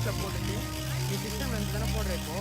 இருக்கு அன்லிஸ்ட்டில் போட்டுட்டு நீ சிஸ்டம் வந்து தானே போடுற இப்போ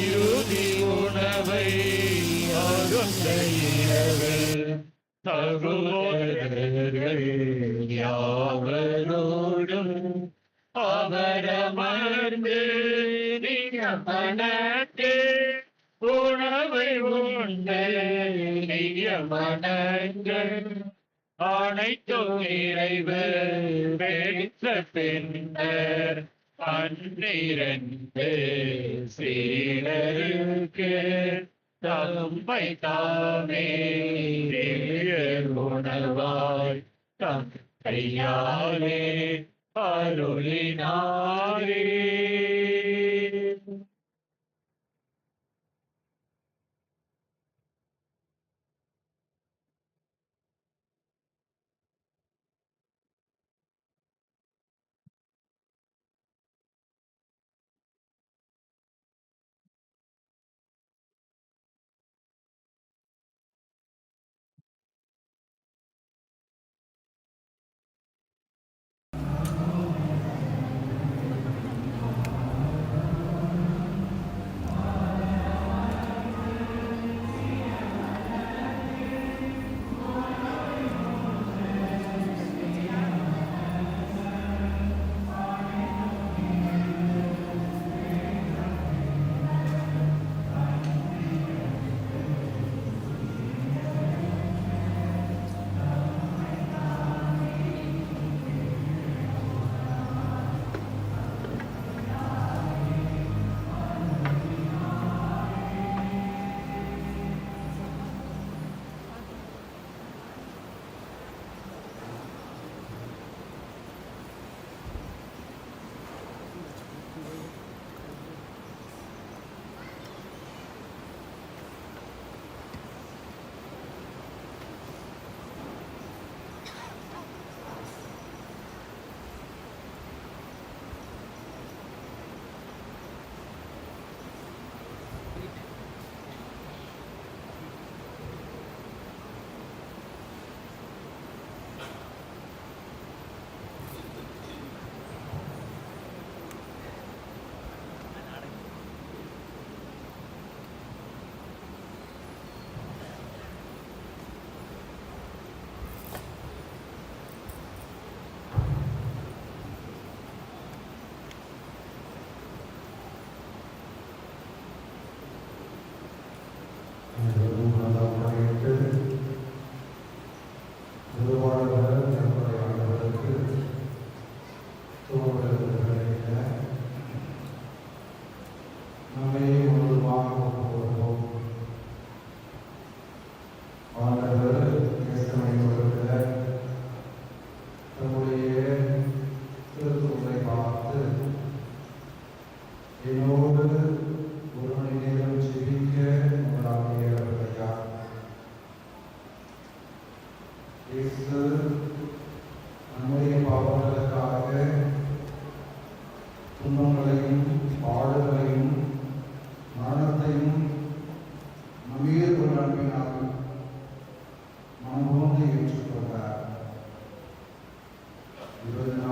இறுதி உணவை அருந்தையவே தருவோதே நியமனத்தே உணவை உண்டு மனங்கள். அனைத்தும் நிறைவு பெற்ற பின்னர் பன்னிரண்டு சீடருக்கு தம்மை தாமே உணவாய் தம் கையாலே அருளினாரே.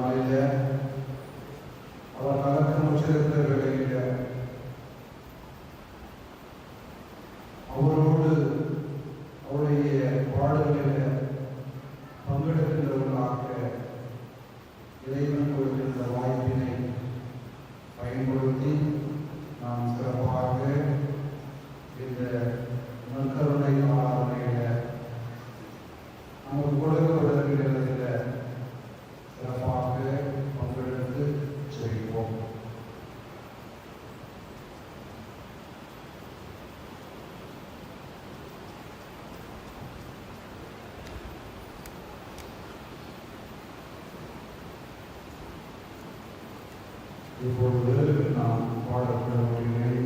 aile, Allah Teala kamu çelikleri இப்பொழுது நாம் பாடக்கூடிய